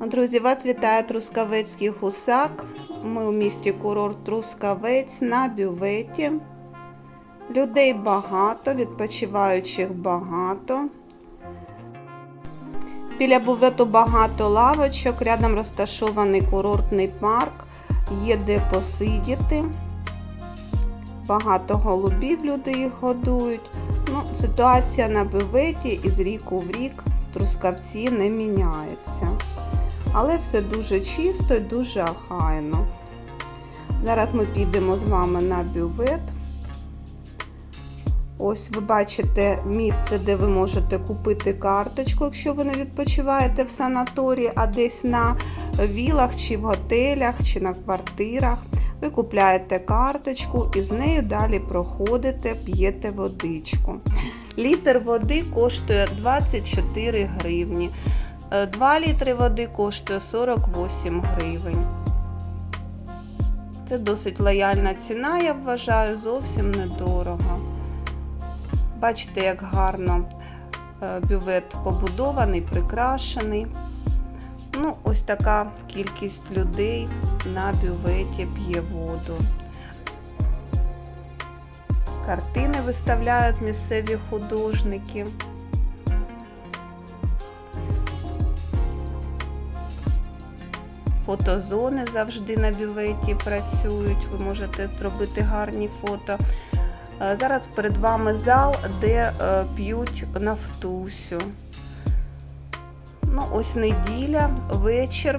Друзі, вас вітає Трускавецький гусак. Ми у місті курорт Трускавець на бюветі. Людей багато, відпочиваючих багато. Біля бувету багато лавочок, рядом розташований курортний парк, є де посидіти. Багато голубів люди їх годують. Ну, ситуація на бюветі із ріку в рік Трускавці не міняється. Але все дуже чисто і дуже охайно. Зараз ми підемо з вами на бювет. Ось ви бачите місце, де ви можете купити карточку, якщо ви не відпочиваєте в санаторії, а десь на вілах, чи в готелях, чи на квартирах. Ви купляєте карточку і з нею далі проходите, п'єте водичку. Літр води коштує 24 гривні. 2 літри води коштує 48 гривень. Це досить лояльна ціна, я вважаю, зовсім недорого. Бачите, як гарно бювет побудований, прикрашений. Ну, ось така кількість людей на бюветі п'є воду. Картини виставляють місцеві художники. Фотозони завжди на бюветі працюють, ви можете зробити гарні фото. Зараз перед вами зал, де п'ють нафтусю. Ну, ось неділя, вечір.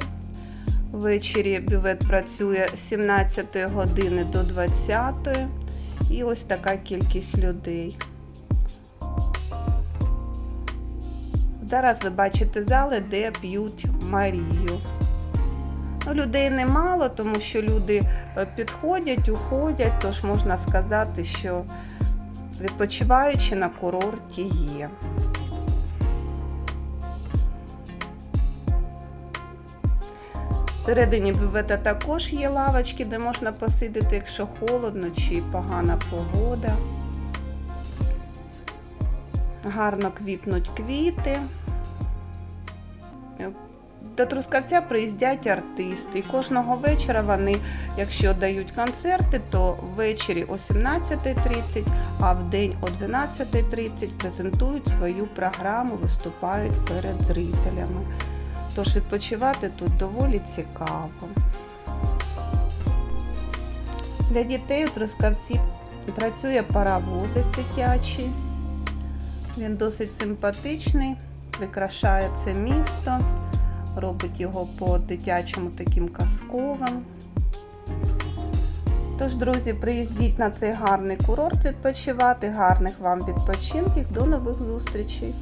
Ввечері бювет працює з 17 години до 20. І ось така кількість людей. Зараз ви бачите зали, де п'ють Марію. Ну, людей немало, тому що люди підходять, уходять, тож можна сказати, що відпочиваючи на курорті є. Всередині бювета також є лавочки, де можна посидіти, якщо холодно чи погана погода. Гарно квітнуть квіти. До Трускавця приїздять артисти. І кожного вечора вони, якщо дають концерти, то ввечері о 17.30, а в день о 12.30 презентують свою програму, виступають перед зрителями. Тож відпочивати тут доволі цікаво. Для дітей у Трускавці працює паровозик дитячий. Він досить симпатичний, прикрашає це місто, робить його по-дитячому таким казковим. Тож, друзі, приїздіть на цей гарний курорт відпочивати, гарних вам відпочинків, до нових зустрічей!